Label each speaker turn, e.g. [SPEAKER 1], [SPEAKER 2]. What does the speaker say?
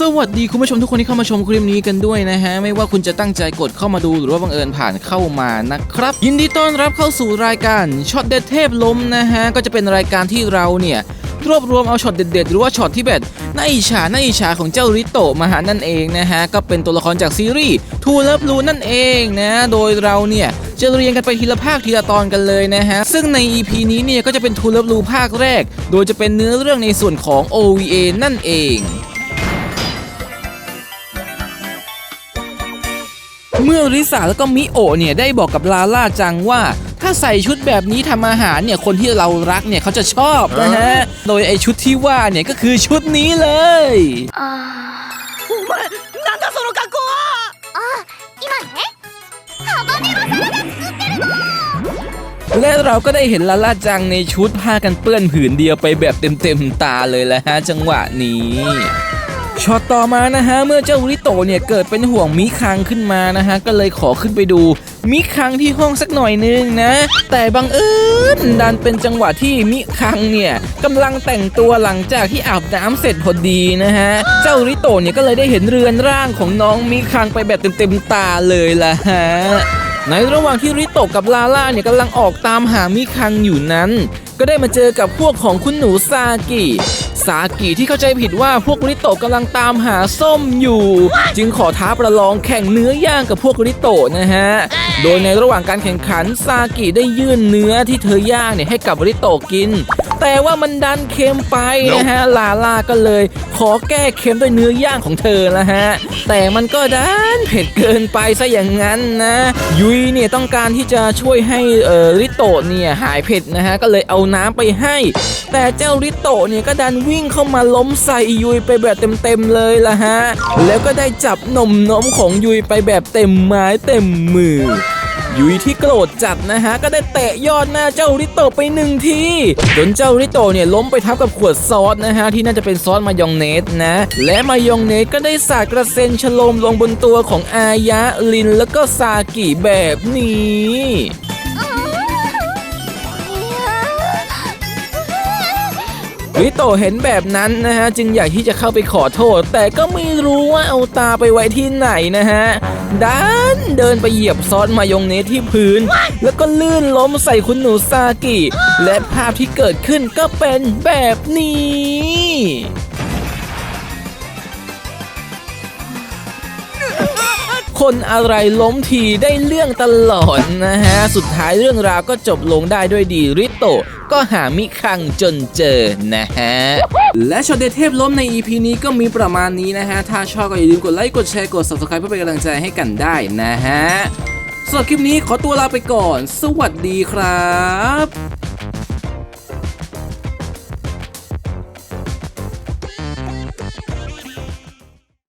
[SPEAKER 1] สวัสดีคุณผู้ชมทุกคนที่เข้ามาชมคลิปนี้กันด้วยนะฮะ ไม่ว่าคุณจะตั้งใจกดเข้ามาดูหรือว่าบังเอิญผ่านเข้ามานะครับ ยินดีต้อนรับเข้าสู่รายการช็อตเด็ดเทพล้มนะฮะ ก็จะเป็นรายการที่เราเนี่ย รวบรวมเอาช็อตเด็ดๆ หรือว่าช็อตที่แบบน่าอิจฉาน่าอิจฉาของเจ้าริโตะมาหานั่นเองนะฮะ ก็เป็นตัวละครจากซีรีส์ทูเลิฟลูนั่นเองนะ โดยเราเนี่ยจะเรียงกันไปทีละภาคทีละตอนกันเลยนะฮะ ซึ่งใน EP นี้เนี่ยก็จะเป็นทูเลิฟลูภาคแรก โดยจะเป็นเนื้อเรื่องในส่วนของ OVA นั่นเอง เมื่อริสาแล้วก็มิโอะเนี่ยได้บอกกับลาล่าจังว่า ถ้าใส่ชุดแบบนี้ทำอาหารเนี่ยคนที่เรารักเนี่ยเขาจะชอบนะฮะ โดยไอชุดที่ว่าเนี่ยก็คือชุดนี้เลย
[SPEAKER 2] あ
[SPEAKER 3] お前なんだその格好は
[SPEAKER 2] あ今ねハバネロサラダ作ってるの
[SPEAKER 1] และเราก็ได้เห็นลาล่าจังในชุดผ้ากันเปื้อนผืนเดียวไปแบบเต็มๆตาเลยแหละฮะจังหวะนี้ ช็อตต่อมานะฮะเมื่อเจ้าริโตเนี่ยเกิดเป็นห่วงมิคังขึ้นมานะฮะก็เลยขอขึ้นไปดูมิคังที่ห้องสักหน่อยนึงนะ แต่บังเอิญดันเป็นจังหวะที่มิคังเนี่ยกำลังแต่งตัวหลังจากที่อาบน้ำเสร็จพอดีนะฮะเจ้าริโตเนี่ยก็เลยได้เห็นเรือนร่างของน้องมิคังไปแบบเต็มๆตาเลยล่ะฮะในระหว่างที่ริโตกับลาล่าเนี่ยกำลังออกตามหามิคังอยู่นั้น ก็ได้มาเจอกับพวกของคุณหนูซากิ ซากิที่เข้าใจผิดว่าพวกริโตะกำลังตามหาส้มอยู่ จึงขอท้าประลองแข่งเนื้อย่างกับพวกริโตะนะฮะ โดยในระหว่างการแข่งขัน ซากิได้ยื่นเนื้อที่เธอย่างเนี่ยให้กับริโตะกิน แต่ว่ามันดันเค็มไปนะฮะลาล่าก็เลย ขอแก้เค็มด้วยเนื้อย่างของเธอนะฮะแต่มันก็ดันเผ็ดเกินไปซะอย่างนั้นนะยุยเนี่ยต้องการที่จะช่วยให้เออริโตะเนี่ยหายเผ็ดนะฮะก็เลยเอาน้ำไปให้ แต่เจ้าริโตะเนี่ยก็ดันวิ่งเข้ามาล้มใส่ยุยไปแบบเต็มๆเลยละฮะแล้วก็ได้จับหนมนมของยุยไปแบบเต็มไม้เต็มมือ ยุยที่โกรธจัดนะฮะ ก็ได้เตะยอดหน้าเจ้าริโตไปหนึ่งทีจนเจ้าริโตเนี่ยล้มไปทับกับขวดซอสนะฮะ ที่น่าจะเป็นซอสมายองเนสนะ และมายองเนสก็ได้สาดกระเซ็นฉลมลงบนตัวของอายะลินแล้วก็ซากิแบบนี้ ริโตะเห็นแบบนั้นนะฮะจึงอยากที่จะเข้าไปขอโทษ แต่ก็ไม่รู้ว่าเอาตาไปไว้ที่ไหนนะฮะดันเดินไปเหยียบซอสมายองเนสที่พื้น แล้วก็ลื่นล้มใส่คุณหนูซากิ และภาพที่เกิดขึ้นก็เป็นแบบนี้ คนอะไรล้มทีได้เรื่องตลอดนะฮะ สุดท้ายเรื่องราวก็จบลงได้ด้วยดีริโตะก็หามิคังจนเจอนะฮะ และช็อตเดทเทพล้มใน EP นี้ก็มีประมาณนี้นะฮะ ถ้าชอบก็อย่าลืมกดไลค์ กดแชร์ กด subscribe เพื่อเป็นกำลังใจให้กันได้นะฮะสำหรับคลิปนี้ขอตัวลาไปก่อน สวัสดีครับ